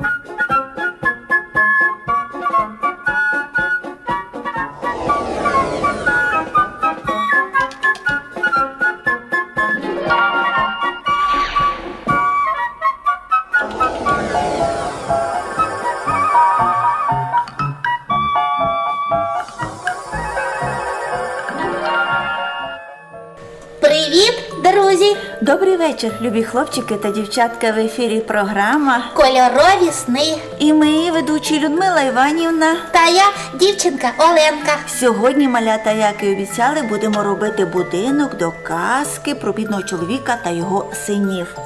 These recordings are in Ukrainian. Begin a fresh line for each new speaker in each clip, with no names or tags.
you
Добрий вечір, любі хлопчики та дівчатка в ефірі програма.
Кольорові сни.
І ми, ведучі Людмила Іванівна.
Та я дівчинка Оленка.
Сьогодні, малята, як і обіцяли, будемо робити будинок до казки про бідного чоловіка та його синів.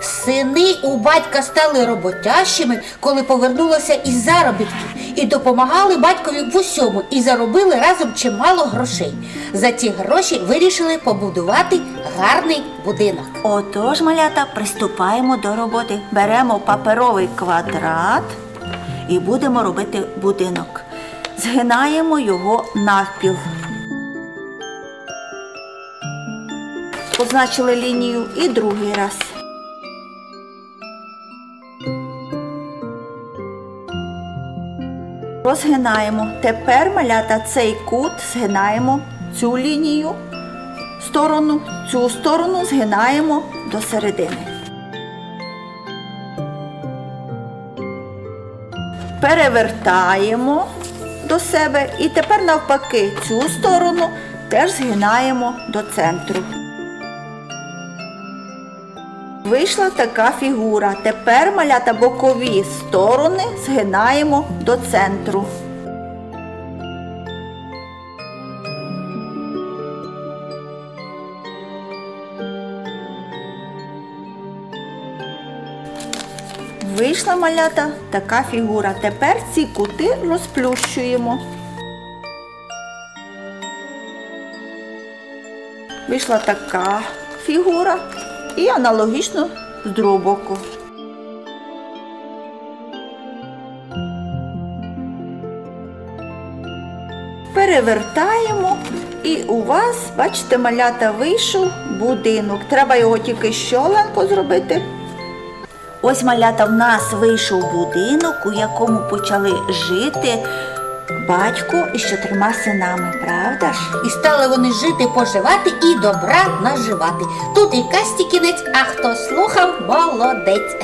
Сини у батька стали роботящими, коли повернулися із заробітків, і допомагали батькові в усьому, і заробили разом чимало грошей. За ці гроші вирішили побудувати гарний будинок.
Отож, малята, приступаємо до роботи. Беремо паперовий квадрат і будемо робити будинок. Згинаємо його навпіл. Позначили лінію і другий раз. Розгинаємо. Тепер малята цей кут згинаємо цю лінію сторону, цю сторону згинаємо до середини. Перевертаємо до себе і тепер навпаки цю сторону теж згинаємо до центру. Вийшла така фігура. Тепер малята бокові сторони згинаємо до центру. Вийшла малята така фігура. Тепер ці кути розплющуємо. Вийшла така фігура і аналогічно з другого боку. Перевертаємо і у вас, бачите, малята вийшов будинок. Треба його тільки щоленко зробити. Ось малята в нас вийшов будинок, у якому почали жити батько із чотирма синами, правда ж?
І стали вони жити, поживати і добра наживати. Тут і касті кінець, а хто слухав, молодець.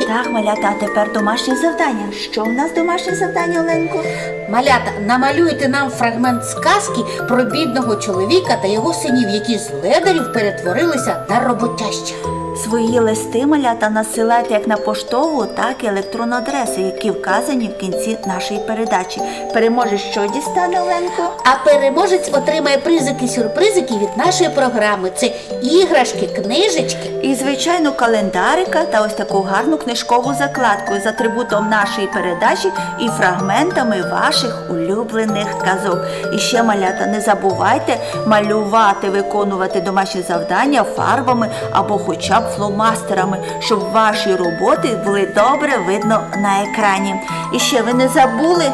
Так, малята, а тепер домашнє завдання. Що в нас домашнє завдання, Оленко?
Малята, намалюйте нам фрагмент сказки про бідного чоловіка та його синів, які з ледарів перетворилися на роботящих.
Свої листи малята насилайте як на поштову, так і електронну адресу, які вказані в кінці нашої передачі. Переможе, що дістане Оленко?
А переможець отримає призики-сюрпризики від нашої програми. Це іграшки, книжечки.
І, звичайно, календарика та ось таку гарну книжкову закладку з атрибутом нашої передачі і фрагментами ваших улюблених казок. І ще, малята, не забувайте малювати, виконувати домашні завдання фарбами або хоча б фломастерами, щоб ваші роботи були добре видно на екрані. І ще ви не забули.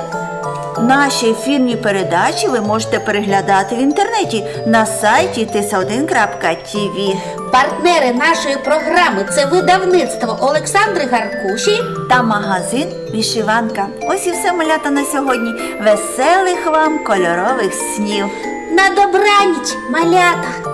Наші ефірні передачі ви можете переглядати в інтернеті на сайті tisa1.tv.
Партнери нашої програми це видавництво Олександри Гаркуші.
та магазин Вішиванка. Ось і все малята на сьогодні. Веселих вам кольорових снів.
На добраніч, малята!